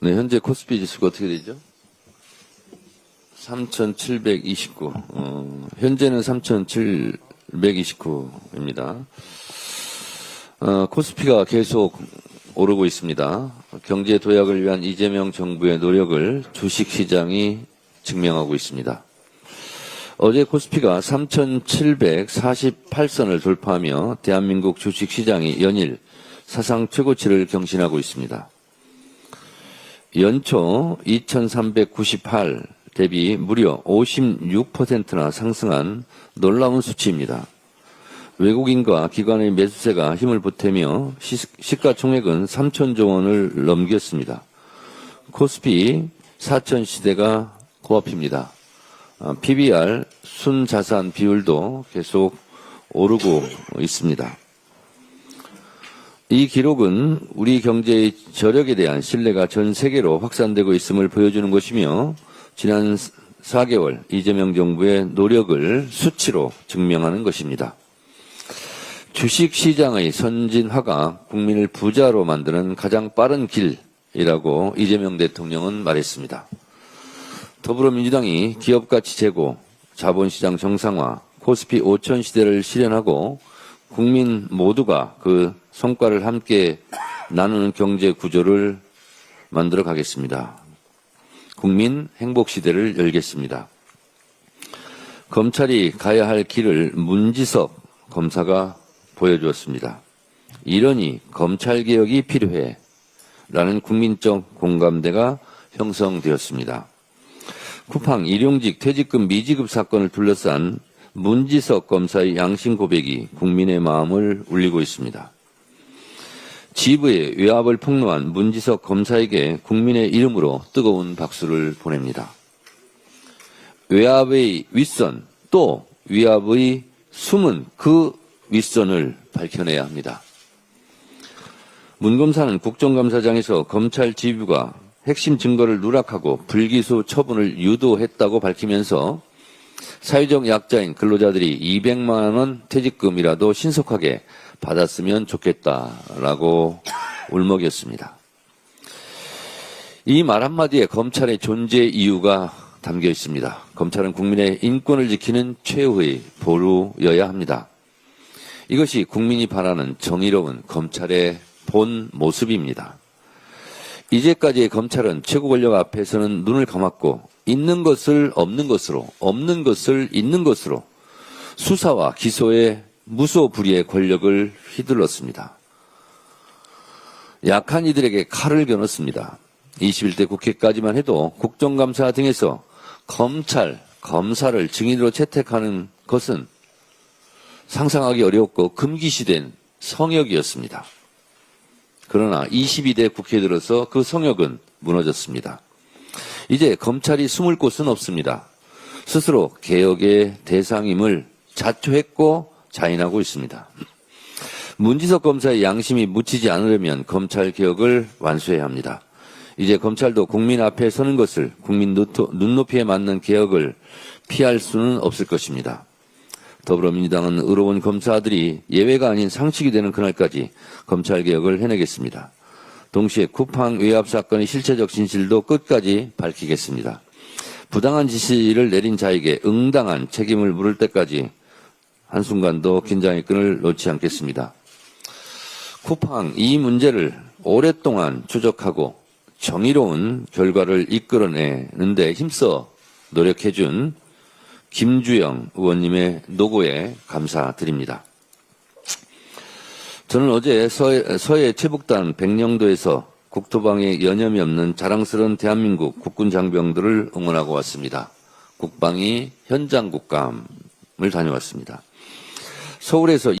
네, 현재 코스피 지수가 어떻게 되죠? 3,729. 어, 현재는 3,729입니다. 어, 코스피가 계속 오르고 있습니다. 경제 도약을 위한 이재명 정부의 노력을 주식시장이 증명하고 있습니다. 어제 코스피가 3,748선을 돌파하며 대한민국 주식시장이 연일 사상 최고치를 경신하고 있습니다. 연초 2,398 대비 무려 56%나 상승한 놀라운 수치입니다. 외국인과 기관의 매수세가 힘을 보태며 시- 시가총액은 3천조 원을 넘겼습니다. 코스피 4천 시대가 코앞입니다. 아, PBR 순자산 비율도 계속 오르고 있습니다. 이 기록은 우리 경제의 저력에 대한 신뢰가 전 세계로 확산되고 있음을 보여주는 것이며 지난 4개월 이재명 정부의 노력을 수치로 증명하는 것입니다. 주식 시장의 선진화가 국민을 부자로 만드는 가장 빠른 길이라고 이재명 대통령은 말했습니다. 더불어민주당이 기업가치 제고, 자본시장 정상화, 코스피 5천 시대를 실현하고 국민 모두가 그 성과를 함께 나누는 경제 구조를 만들어 가겠습니다. 국민 행복 시대를 열겠습니다. 검찰이 가야 할 길을 문지석 검사가 보여주었습니다. 이러니 검찰 개혁이 필요해. 라는 국민적 공감대가 형성되었습니다. 쿠팡 일용직 퇴직금 미지급 사건을 둘러싼 문지석 검사의 양심 고백이 국민의 마음을 울리고 있습니다. 지부의 외압을 폭로한 문지석 검사에게 국민의 이름으로 뜨거운 박수를 보냅니다. 외압의 윗선 또 위압의 숨은 그 윗선을 밝혀내야 합니다. 문 검사는 국정감사장에서 검찰 지부가 핵심 증거를 누락하고 불기소 처분을 유도했다고 밝히면서 사회적 약자인 근로자들이 200만 원 퇴직금이라도 신속하게 받았으면 좋겠다라고 울먹였습니다. 이 말 한마디에 검찰의 존재 이유가 담겨 있습니다. 검찰은 국민의 인권을 지키는 최후의 보루여야 합니다. 이것이 국민이 바라는 정의로운 검찰의 본 모습입니다. 이제까지의 검찰은 최고 권력 앞에서는 눈을 감았고 있는 것을 없는 것으로 없는 것을 있는 것으로 수사와 기소에 무소불위의 권력을 휘둘렀습니다. 약한 이들에게 칼을 겨눴습니다. 21대 국회까지만 해도 국정감사 등에서 검찰, 검사를 증인으로 채택하는 것은 상상하기 어려웠고 금기시된 성역이었습니다. 그러나 22대 국회에 들어서 그 성역은 무너졌습니다. 이제 검찰이 숨을 곳은 없습니다. 스스로 개혁의 대상임을 자초했고 자인하고 있습니다. 문지석 검사의 양심이 묻히지 않으려면 검찰 개혁을 완수해야 합니다. 이제 검찰도 국민 앞에 서는 것을 국민 눈높이에 맞는 개혁을 피할 수는 없을 것입니다. 더불어민주당은 의로운 검사들이 예외가 아닌 상식이 되는 그날까지 검찰 개혁을 해내겠습니다. 동시에 쿠팡 외압 사건의 실체적 진실도 끝까지 밝히겠습니다. 부당한 지시를 내린 자에게 응당한 책임을 물을 때까지 한순간도 긴장의 끈을 놓지 않겠습니다. 쿠팡 이 문제를 오랫동안 추적하고 정의로운 결과를 이끌어내는데 힘써 노력해준 김주영 의원님의 노고에 감사드립니다. 저는 어제 서해, 서해 최북단 백령도에서 국토방에 여념이 없는 자랑스러운 대한민국 국군 장병들을 응원하고 왔습니다. 국방이 현장 국감을 다녀왔습니다. 서울에서